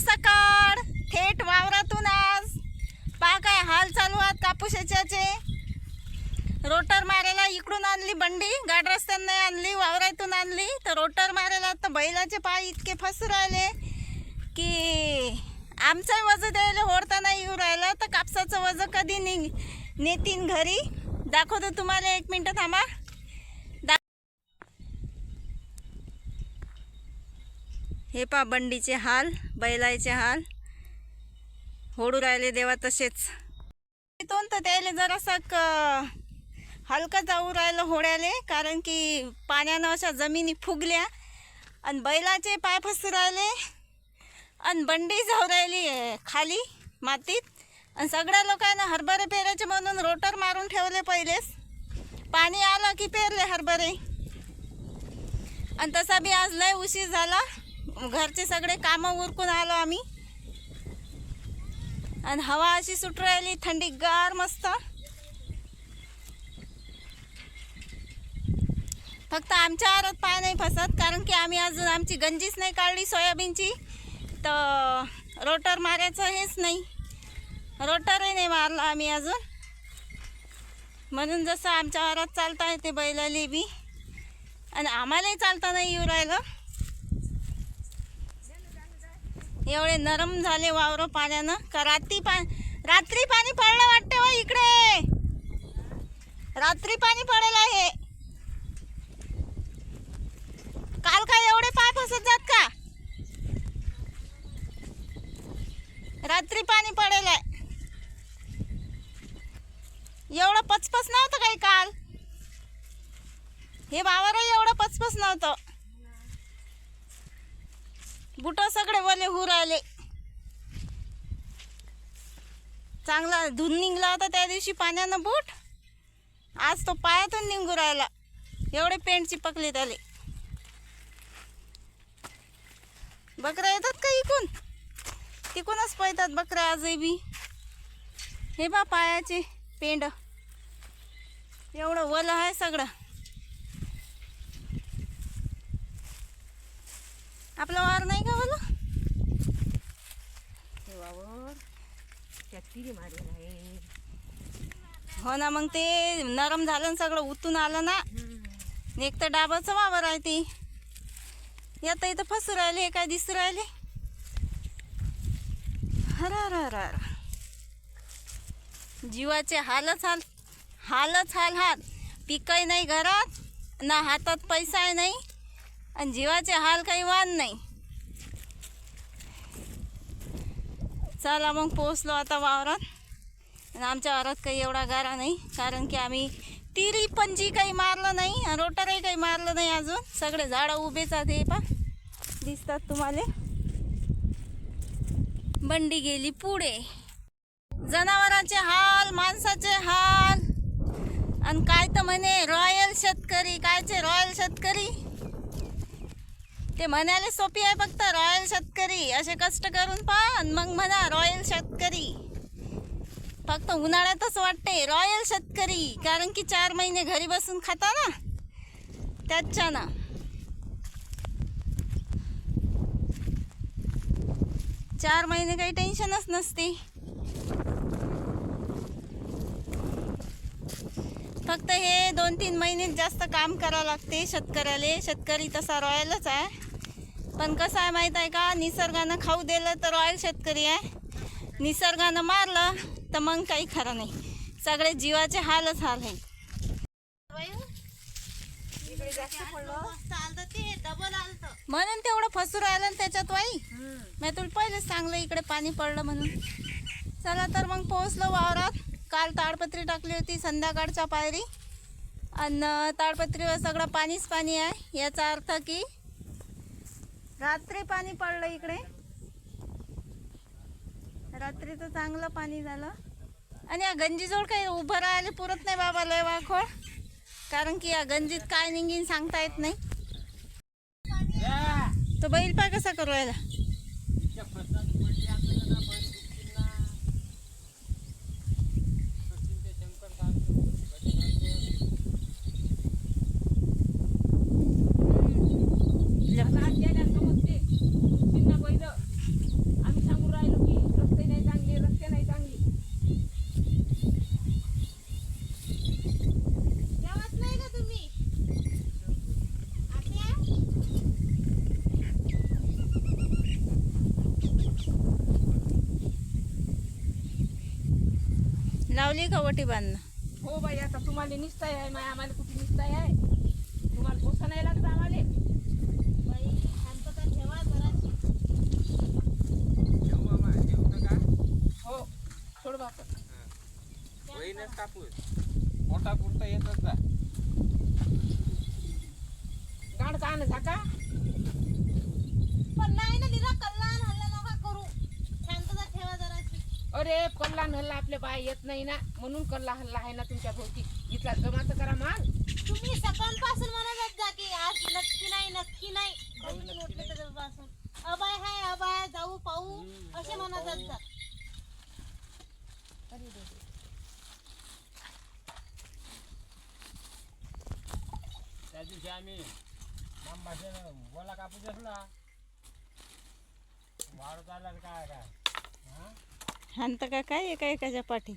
सकाळ थेट वावरातून आज. पहा काय हाल चालू आहेत कापूसाच्याचे. रोटर मारायला इकडून आणली बंडी गाड रस्त्यांना आणली वावरातून आणली. तर रोटर मारायला तर बैलाचे पाय इतके फसू राहिले की आमचंही वजन द्यायला होडताना येऊ राहिलं. तर कापसाचं वजन कधी नि नेतीन घरी? दाखवतो तुम्हाला एक मिनटं थांबा. हे पा बंडीचे हाल बैलाचे हाल. होडू राहिले देवा तसेच. तिथून तर त्याला जरासा क हलकं जाऊ राहिलं होड्याले कारण की पाण्यानं अशा जमिनी फुगल्या. आणि बैलाचे पाय फसू राहिले. आणि बंडी जाऊ राहिली खाली मातीत. आणि सगळ्या लोकांना हरभरे पेरायचे म्हणून रोटर मारून ठेवले पहिलेच. पाणी आलं की पेरले हरभरे. आणि तसा बी आज लय उशीर झाला. घरचे सगळे कामं उरकून आलो आम्ही. आणि हवा अशी सुट राहिली थंडी गार मस्त. फक्त आमच्या आरात पाय नाही फसत कारण की आम्ही अजून आमची गंजीच नाही काढली सोयाबीनची. तर रोटर मारायचं हेच नाही. रोटरही नाही मारला आम्ही अजून. म्हणून जसं आमच्या आरात चालता येते बैलाली बी. आणि आम्हालाही चालता नाही येऊ राहिलं. एवढे नरम झाले वावर पाण्यानं. का रात्री पा रात्री पाणी पडलं वाटतं हो इकडे. रात्री पाणी पडेल आहे. काल काय एवढे पाय फसत जात का? रात्री पाणी पडेल आहे. एवढं पचपच नव्हतं काही काल. हे वावरही एवढं पचपच नव्हतं. बुट सगळे वले होऊ राहिले. चांगला धुन निघला होता त्या दिवशी पाण्यानं बूट. आज तो पायातून निघू राहिला. एवढे पेंट चिपकले त्याले. बकऱ्या येतात का इकून? तिकूनच पळतात बकऱ्या आजही बी. हे बा पायाचे पेंड. एवढं वल आहे सगळं. आपलं वार नाही का वलं वावर त्यात तिरी मारेल आहे. हो ना मग ते नरम झालं ना सगळं उतून आलं ना. एक तर डाबाचं वावर आहे ते. आता इथं फसू राहिले हे काय दिसू राहिले. हरा रा रा रा. जीवाचे हालच हाल हालच हाल हाल पिकही नाही घरात ना हातात पैसा आहे नाही. आणि जीवाचे हाल काही वान नाही. चला मग पोचलो आता वावरात. आणि आमच्या वावरात काही एवढा गारा नाही कारण की आम्ही तिरी पंजी काही मारलं नाही रोटरही काही मारलं नाही अजून. सगळे झाडं उभेच आहे पा दिसतात तुम्हाला. बंडी गेली पुढे. जनावरांचे हाल माणसाचे हाल. आणि काय तर म्हणे रॉयल शेतकरी कायचे रॉयल शेतकरी? ते म्हणायला सोपी आहे फक्त रॉयल शेतकरी. असे कष्ट करून पहा आणि मग म्हणा रॉयल शेतकरी. फक्त उन्हाळ्यातच वाटते रॉयल शेतकरी. कारण की चार महिने घरी बसून खाता ना त्याच्यानं चार महिने काही टेन्शनच नसते. फक्त हे दोन तीन महिने जास्त काम करावं लागते शेतकऱ्याला. शेतकरी तसा रॉयलच आहे. पण कसं आहे माहीत आहे का? निसर्गानं खाऊ दिलं तर रॉयल शेतकरी आहे. निसर्गानं मारलं तर मग काही खरं नाही. सगळे जीवाचे हालच हाल आहे म्हणून तेवढं फसू राहिलं ना त्याच्यात वाई मी तुला पहिलेच सांगलं इकडे पाणी पडलं म्हणून. चला तर मग पोहोचलो वावरात. काल ताडपत्री टाकली होती संध्याकाळच्या पायरी. आणि ताडपत्रीवर सगळं पाणीच पाणी आहे. याचा अर्थ की रात्री पाणी पडलं इकडे. रात्रीचं चांगलं पाणी झालं. आणि या गंजीजवळ काही उभं राहायला पुरत नाही बाबा लय वाखोळ कारण की या गंजीत काय निघीन सांगता येत नाही. तो बैल पाय कसा करू राहिला? लावली का वटी बांधणं? हो बाई आता तुम्हाला निसताय आहे माय आम्हाला कुठे निसताय आहे तुम्हाला पोसा नाही लागत आम्हाला? बाई शांतता ठेवा जराशी. ठेवू मामा ठेवू नका हो सोड बाप. वहीनच कापूस. मोठा पुरता येतच जा गाड का झाका पण नाही ना दिला कल्लान हल्ला नका करू शांतता ठेवा जराशी अरे कल्ला हल्ला आपल्या बाय येत नाही ना. म्हणून कल्ला हल्ला आहे ना तुमच्या भोवती. इथला जमाचं करा माल. तुम्ही सकाळपासून म्हणत जा की आज नक्की नाही नक्की नाही. उठले त्याच्यापासून अबाय हाय अबाय जाऊ पाहू. असे म्हणत जा. त्या दिवशी आम्ही भाषेनं बोला कापूस असला वाढत आला न काय काय? हा? हाणत का? काय एका एकाच्या पाठी?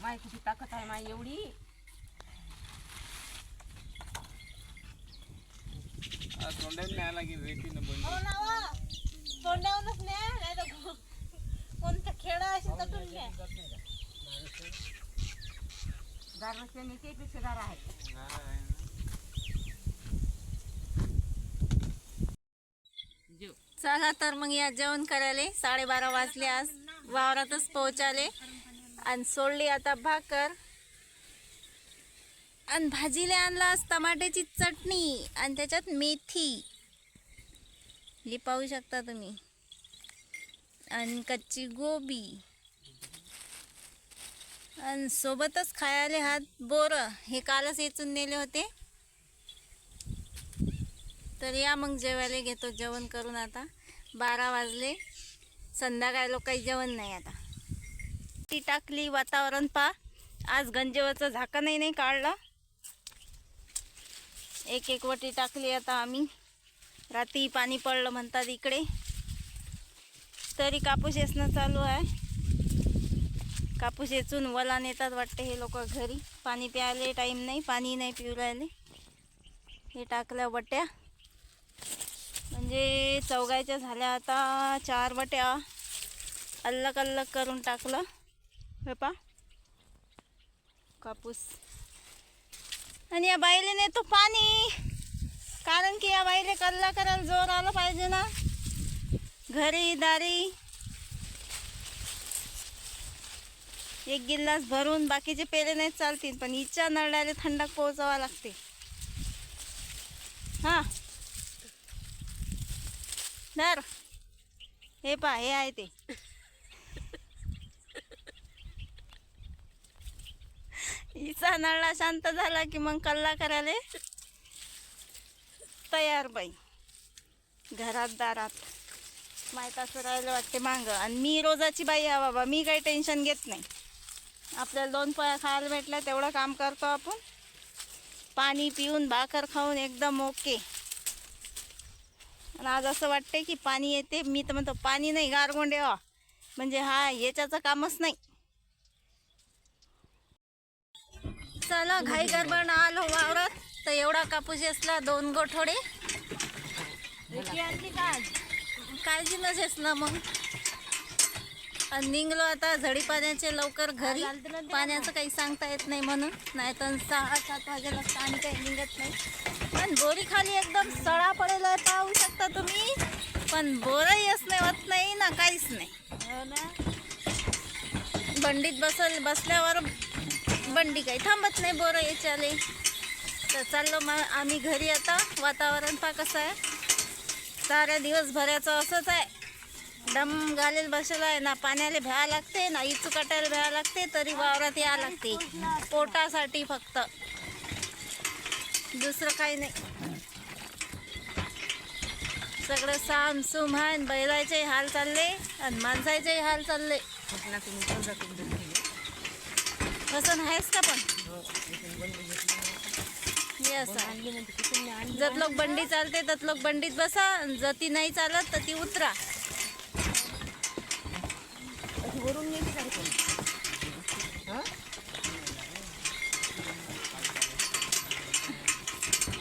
माय कुठे ताकद आहे माय एवढी. रेतीनं बंद हो ना वा. तोंडावरूनच न्या नाही तर कोणतं खेळ असेल तर तुम्ही न्या. गार रस्त्याने ते पेक्षा गार आहे नाही. जेव चला तर मग या जेवण करायला. साडेबारा वाजले आज. वावरातच पोहोचाले. आणि सोडली आता भाकर. आणि भाजीला आणला आज टमाट्याची चटणी आणि त्याच्यात मेथी. हे पाहू शकता तुम्ही. आणि कच्ची गोबी. आणि सोबतच खायला हात बोरं. हे कालच येचून नेले होते. तर या मग जेवायला घेतो. जेवण करून आता. बारा वाजले. संध्याकाळी काही जेवण नाही आता. ती टाकली वातावरण पा. आज गंजेवरचं झाकणही नाही काढलं. एक एक वटी टाकली आता आम्ही. रात्री पाणी पडलं म्हणतात इकडे. तरी कापूस येसणं चालू आहे. कापूस येचून वला नेतात वाटते हे लोक घरी. पाणी प्यायले टाईम नाही पाणी नाही पिऊ राहिले. हे टाकल्या वट्या. म्हणजे चौघायच्या झाल्या आता चार वट्या अल्लग अल्लग करून टाकलं. हे पा कापूस. आणि या बाईले नेतो पाणी. कारण की या बाईले कल्ला करायला जोर आला पाहिजे ना. घरी दारी. एक गिल्लास भरून बाकीचे पेले नाही चालतील पण हिच्या नळाला थंडक पोहोचावा लागते. हां. धर हे पा हे आहे ते. हिचा नळा शांत झाला की मग कल्ला करायला तयार बाई. घरात दारात. माहीत असं राहिलं वाटते मागं. आणि मी रोजाची बाई हा बाबा मी काही टेन्शन घेत नाही. आपल्याला दोन पया खायला भेटल्या तेवढं काम करतो आपण. पाणी पिऊन भाकर खाऊन एकदम ओके आणि आज असं वाटते की पाणी येते. मी तर म्हणतो पाणी नाही गारगोंडे म्हणजे हा याच्याचं कामच नाही. चला घाई गडबड आलो वावरात. तर एवढा कापूस असला दोन गोठोडे. आणली? काळजी नसेस ना मग. निघलो आता झडी पाण्याचे लवकर घरी. पाण्याचं काही सांगता येत नाही म्हणून. नाही तर सहा सात वाजेला पाणी काही निघत नाही. पण बोरी खाली एकदम सडा पडेल आहे पाहू शकता तुम्ही. पण बोरही नाही होत नाही ना काहीच नाही. हो ना. बंडीत बसल बसल्यावर बंडी काही थांबत नाही बोरं याच्याले. तर चाललो मग आम्ही घरी आता. वातावरण पा कसं आहे. साऱ्या दिवसभराचं असंच आहे. दम घालेल बसला आहे ना पाण्याला भ्या लागते ना इचू काटायला भ्या लागते तरी वावरात या लागते. पोटासाठी फक्त. दुसरं काही नाही. सगळं साम सुम आहे बैलाचे हाल चालले आणि माणसाचे हाल चालले. कसं आहेस का पण? हे लोक बंडी चालते तत लोक बंडीत बसा आणि ती नाही चालत तर ती उतरा. ¿Qué? ¿Qué? ¿Qué?